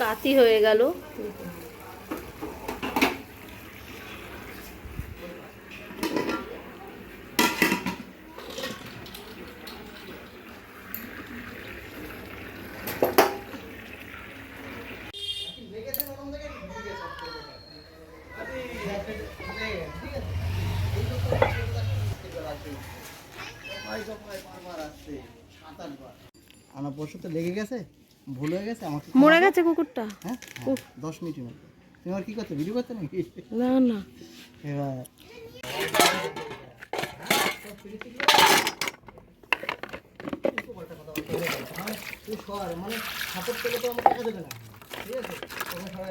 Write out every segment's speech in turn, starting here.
কাতি হয়ে গেল। পরশু তো লেগে গেছে ভুল হয়ে গেছে আমাকে মরে গেছে কুকুরটা? হ্যাঁ হ্যাঁ, দশ মিনিটের মধ্যে। তুমি আর কি করতে ভিডিও করতে নাকি? না না। এবার মানে সাপোর্ট পেলে তো আমাকে টাকা দেবে না ঠিক আছে তখন সবাই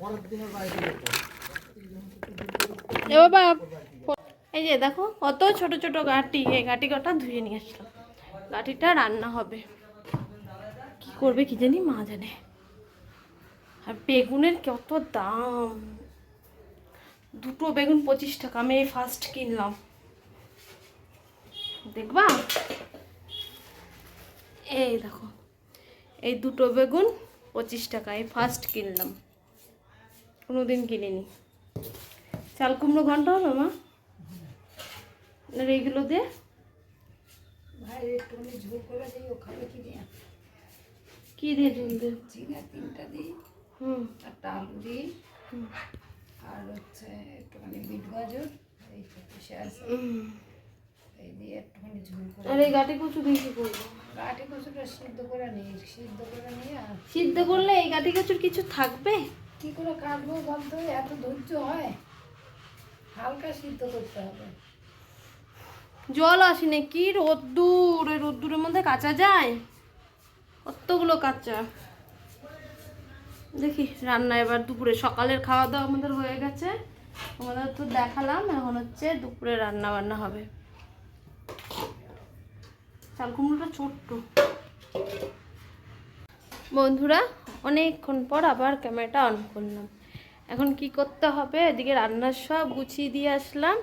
পরের দিনের বাড়িতে এ বাবা এই যে দেখো কত ছোট ছোট গাটি এই গাটি কটা ধুয়ে নিয়ে আসলাম গাটিটা রান্না হবে। করবে কি জানি, মা জানে। আর বেগুনের কত দাম? দুটো বেগুন পঁচিশ টাকা, আমি এই ফার্স্ট কিনলাম। দেখবা? এই দেখো, এই দুটো বেগুন পঁচিশ টাকা, এই ফার্স্ট কিনলাম। কোনোদিন কিনিনি। চাল কুমড়ো ঘণ্টা হবে, মা? না এইগুলো দিয়ে? ভাই ঝোল করে ওখানে কি দিয়ে কি দিয়ে ঝোল দিয়ে ঝিঙে তিনটা দিই হুম। একটা আলু দিই আর হচ্ছে একটুখানি বিট গাজর এই এই দিয়ে একটুখানি ঝোল করে আর এই গাটি কচু দিয়ে কি করব? কাঠি কচুটা সিদ্ধ করে নিই সিদ্ধ করে নিয়ে আর সিদ্ধ করলে এই গাটি কচুর কিছু থাকবে? কী করে কাটবো বলতো? এত ধৈর্য হয়। হালকা সিদ্ধ করতে হবে। জল আসেনি কি রোদ্দুর এই রোদ্দুরের মধ্যে কাঁচা যায়? কতগুলো কাঁচা? দেখি, রান্না এবার দুপুরে। সকালের খাওয়া দাওয়া আমাদের হয়ে গেছে। আমাদের তো দেখালাম, এখন হচ্ছে দুপুরে রান্না বান্না হবে। চাল কুমড়োটা ছোট্ট। বন্ধুরা, অনেকক্ষণ পর আবার ক্যামেরাটা অন করলাম। এখন কি করতে হবে? এদিকে রান্নার সব গুছিয়ে দিয়ে আসলাম,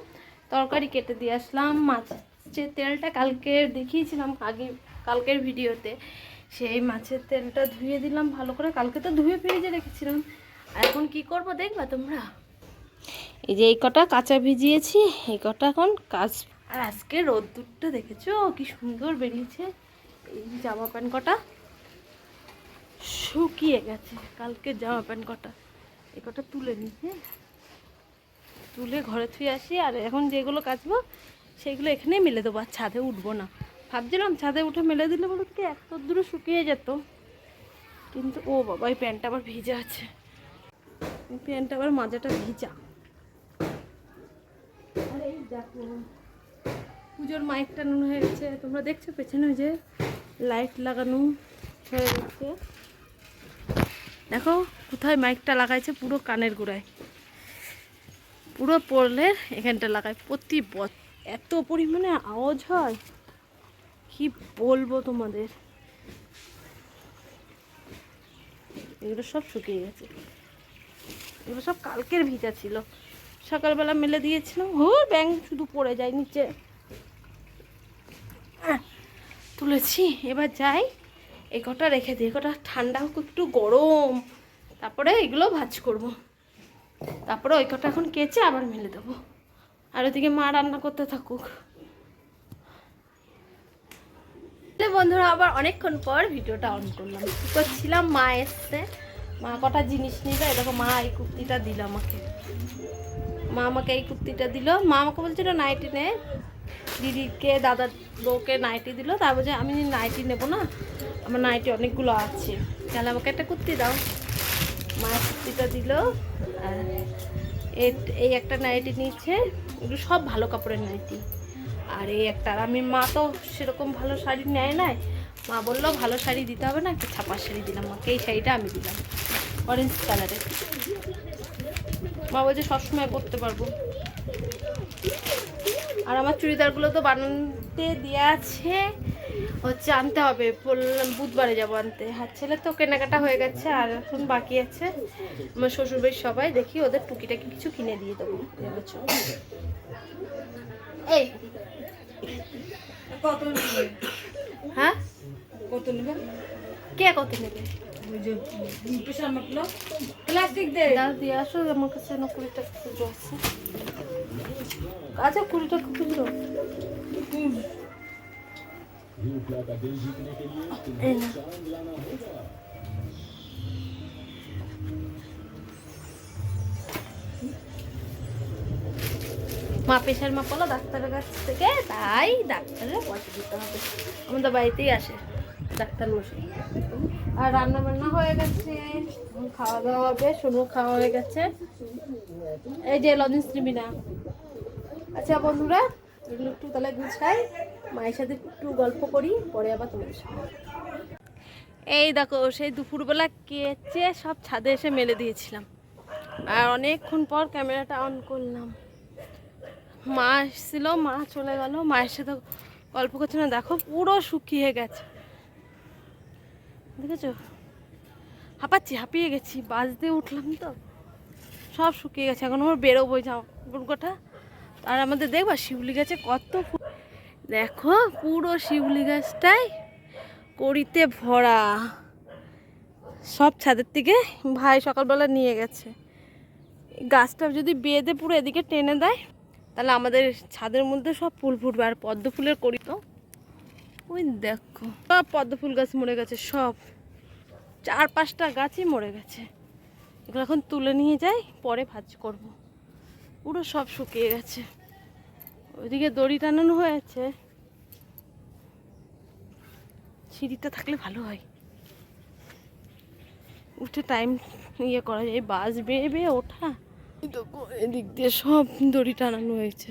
তরকারি কেটে দিয়ে আসলাম, মাছের তেলটা কালকে দেখিয়েছিলাম আগে, কালকের ভিডিওতে। সেই মাছের তেলটা ধুয়ে দিলাম ভালো করে। কালকে তো ধুয়ে ফ্রিজে রেখেছিলাম। আর এখন কি করব দেখবা তোমরা? এই যে এই কটা কাঁচা ভিজিয়েছি এই কটা এখন কাজ। আর আজকে রোদ্দুরটা দেখেছ? কি সুন্দর বেরিয়েছে। এই জামা প্যান্ট কটা শুকিয়ে গেছে। কালকে জামা প্যান্ট কটা। এই কটা তুলে নিই হ্যাঁ। তুলে ঘরে থুয়ে আসি। আর এখন যেগুলো কাচবো সেগুলো এখানেই মেলে দেবো। আর ছাদে উঠবো না। ভাবছিলাম ছাদে উঠে মেলে দিলে বলো কি এত দূরে শুকিয়ে যেত। কিন্তু ও বাবা, এই প্যান্টটা আবার ভিজা আছে। প্যান্টটা আবার মাজাটা ভিজা। আরে এই দেখো, পুজোর মাইক টানানো হয়ে গেছে। তোমরা দেখছ পেছনে যে লাইট লাগানো হয়ে গেছে। দেখো কোথায় মাইকটা লাগাইছে পুরো কানের গোড়ায়। পুরো পড়লে এখানটা লাগায় প্রতি এত পরিমাণে আওয়াজ হয়। কি বলব তোমাদের? এগুলো সব শুকিয়ে গেছে। এগুলো সব কালকের ভিজা ছিল। সকালবেলা মেলে দিয়েছিলাম। হো ব্যাং শুধু পড়ে যায় নিচে। তুলেছি। এবার যাই। এই কটা রেখে দিই। এ কটা ঠান্ডা হোক, একটু গরম। তারপরে এগুলো ভাজ করব। তারপরে ওই কটা এখন কেচে আবার মেলে দেবো। আর ওদিকে মা রান্না করতে থাকুক তো বন্ধুরা, আবার অনেকক্ষণ পর ভিডিওটা অন করলাম। কি করছিলাম, মা এসছে। মা কটা জিনিস নিল এরকম মা এই কুর্তিটা দিল আমাকে। মা আমাকে এই কুর্তিটা দিল। মা আমাকে বলছিল, নাইটি নে। দিদিকে, দাদার বউকে নাইটি দিল। তার বলছে, আমি নাইটি নেব না? আমার নাইটি অনেকগুলো আছে। তাহলে আমাকে একটা কুর্তি দাও। মায়ের কুর্তিটা দিল। আর এই একটা নাইটি নিচ্ছে এগুলো সব ভালো কাপড়ের নাইটি। আর এই একটা আর আমি মা তো সেরকম ভালো শাড়ি নেয় নাই। মা বলল, ভালো শাড়ি দিতে হবে না, একটা ছাপার শাড়ি দিলাম মাকে এই শাড়িটা আমি দিলাম। অরেঞ্জ কালারের মা বলছে, সবসময় পরতে পারব। আর আমার চুড়িদারগুলো তো বানাতে দেওয়া আছে। হচ্ছে আনতে হবে, বললাম, বুধবারে যাব আনতে। হাত ছেলে তো কেনাকাটা হয়ে গেছে, আর এখন বাকি আছে। আমার শ্বশুরবাড়ির সবাই দেখি, ওদের টুকিটাকি কিছু কিনে দিয়ে দেবো। এই কত নেবে? হ্যাঁ? কত নেবে? কে কত নেবে? প্লাস্টিক দে। দিয়ে আসো আমার কাছে না কুড়ি টাকা খুচরো আছে। আচ্ছা কুড়ি টাকা খুচরো এই না। মা প্রেশার মাপালো ডাক্তারের কাছ থেকে, তাই ডাক্তারের পয়সা দিতে হবে। আমাদের বাড়িতেই আসে ডাক্তার মশাই। আর রান্না বান্না হয়ে গেছে খাওয়া দাওয়া হবে, শুনু খাওয়া হয়ে গেছে। এই যে লজেন্স নিবি না। আচ্ছা বন্ধুরা, এগুলো একটু তাহলে গুছাই, মায়ের সাথে একটু গল্প করি, পরে আবার তোমাদের সাথে এই দেখো, সেই দুপুরবেলা কেচে সব ছাদে এসে মেলে দিয়েছিলাম। আর অনেকক্ষণ পর ক্যামেরাটা অন করলাম। মা এসেছিল, মা চলে গেল, মায়ের সাথে গল্প করছে না, দেখো পুরো শুকিয়ে গেছে। দেখেছ? হাঁপাচ্ছি, হাঁপিয়ে গেছি, বাস দিয়ে উঠলাম তো। সব শুকিয়ে গেছে, এখন আমার বেরোবো যাও বুড়কোটা আর আমাদের দেখবা, শিউলি গাছে কত দেখো, পুরো শিউলি গাছটাই কড়িতে ভরা। সব ছাদের থেকে ভাই সকালবেলা নিয়ে গেছে। গাছটা যদি বেঁধে পুরো এদিকে টেনে দেয় তাহলে আমাদের ছাদের মধ্যে সব ফুল ফুটবে আর পদ্ম ফুলের করি তো। ওই দেখো, সব পদ্ম ফুল গাছ মরে গেছে, সব। চার পাঁচটা গাছই মরে গেছে। এগুলো এখন তুলে নিয়ে যাই, পরে ভাজ করব। পুরো সব শুকিয়ে গেছে। ওইদিকে দড়ি টানানো হয়েছে। সিঁড়িটা থাকলে ভালো হয়। উঠে টাইম ইয়ে করা যায় বাস বেয়ে বেয়ে ওঠা। এদিক দিয়ে সব দড়ি টানানো হয়েছে।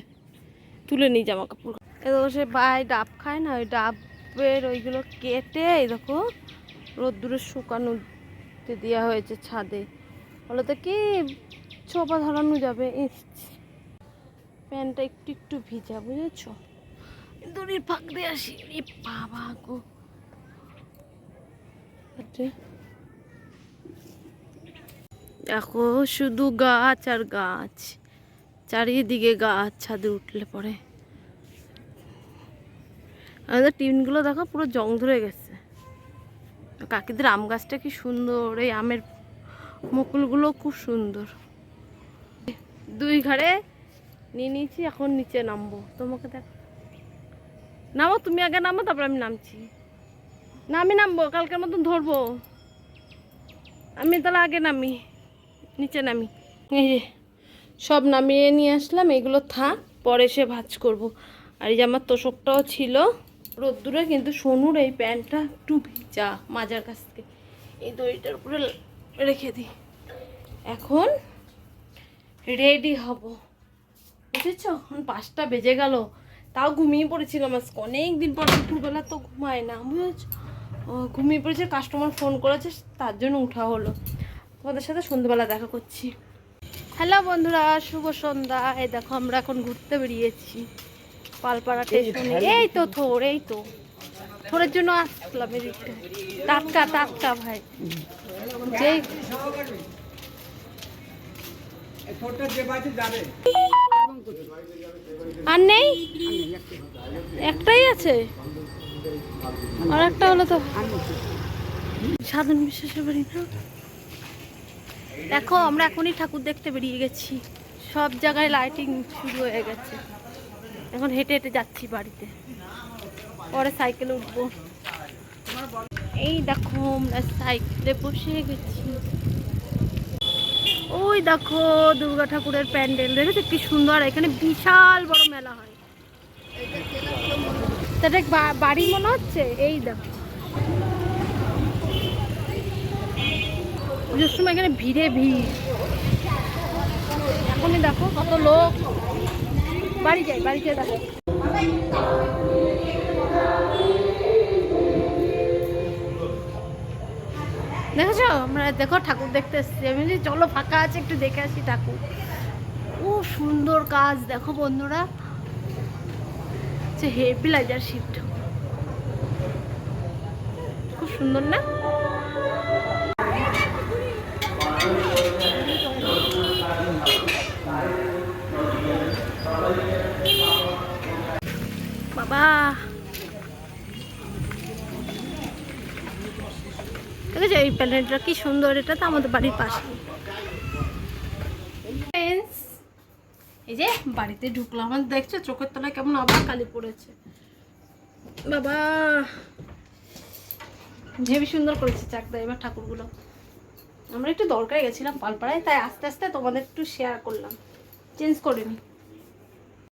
তুলে নিই জামা কাপড় এবার সে বাই ডাব খায় না, ওই ডাবের ওইগুলো কেটে দেখো, রোদ্দুরে শুকানোতে দেওয়া হয়েছে ছাদে। বলো তো কি, ছোপা ধরানো যাবে প্যান্টটা একটু একটু ভিজা, বুঝেছ? দড়ির ফাঁক দিয়ে আসি। বাবা গো। আচ্ছা। দেখো, শুধু গাছ আর গাছ। চারিদিকে গাছ, ছাদে উঠলে পরে। আমাদের টিনগুলো দেখো, পুরো জং ধরে গেছে। কাকিদের আম গাছটা কি সুন্দর, এই আমের মুকুলগুলো খুব সুন্দর। দুই ঘাড়ে নিয়ে নিয়েছি, এখন নিচে নামবো। তোমাকে দেখ। নামো, তুমি আগে নামো, তারপর আমি নামছি। না, আমি নামবো, কালকের মতন ধরবো। আমি তাহলে আগে নামি। নিচে নামি। এই যে, সব নামিয়ে নিয়ে আসলাম, এগুলো থাক, পরে সে ভাজ করব। আর এই যে আমার তোষকটাও ছিল রোদ্দুরে, কিন্তু সোনুর এই প্যান্টটা একটু ভিজা মাজার কাছ থেকে। এই দড়িটার উপরে রেখে দিই। এখন রেডি হব। বুঝেছ? এখন পাঁচটা বেজে গেল। তাও ঘুমিয়ে পড়েছিলাম আজকে। অনেক দিন পর দুপুরবেলা তো ঘুমায় না, বুঝেছ? ঘুমিয়ে পড়েছে কাস্টমার ফোন করেছে, তার জন্য উঠা হলো। তোমাদের সাথে সন্ধ্যেবেলা দেখা করছি। হ্যালো বন্ধুরা শুভ সন্ধ্যা। এই দেখো আমরা এখন ঘুরতে বেরিয়েছি। পালপাড়া স্টেশনে এই তো থোর এই তো। থোরের জন্য আসলাম এদিকটা। টাটকা টাটকা ভাই। যেই আর নেই? একটাই আছে? আর একটা হলো তো সাধন বিশ্বাসের বাড়ি না? দেখো, আমরা এখনই ঠাকুর দেখতে বেরিয়ে গেছি। সব জায়গায় লাইটিং শুরু হয়ে গেছে। এখন হেঁটে হেঁটে যাচ্ছি বাড়িতে। পরে সাইকেলে উঠবো। এই দেখো, আমরা সাইকেলে বসে গেছি। ওই দেখো, দুর্গা ঠাকুরের প্যান্ডেল। দেখেছ কি সুন্দর? এখানে বিশাল বড় মেলা হয়। বাড়ি মনে হচ্ছে? এই দেখো। পুজোর সময় এখানে ভিড়ে ভিড়। এখনই দেখো কত লোক। বাড়ি যাই বাড়ি যাই দেখো। দেখেছ? আমরা দেখো ঠাকুর দেখতে এসেছি। আমি চলো ফাঁকা আছে, একটু দেখে আসি ঠাকুর। ও সুন্দর কাজ, দেখো বন্ধুরা। হেভি লাইজার শিব ঠাকুর সুন্দর না? বাবা। দেখেছ এই প্যালেটটা কি সুন্দর, এটা তো আমাদের বাড়ির পাশে। এই যে বাড়িতে ঢুকলাম। আমার দেখছ, চোখের তলায় কেমন আবার কালি পড়েছে। বাবা হেবি সুন্দর করেছে চাকদা, এবার ঠাকুরগুলো। আমরা একটু দরকারে গেছিলাম পালপাড়ায়, তাই আস্তে আস্তে তোমাদের একটু শেয়ার করলাম। চেঞ্জ করে নি।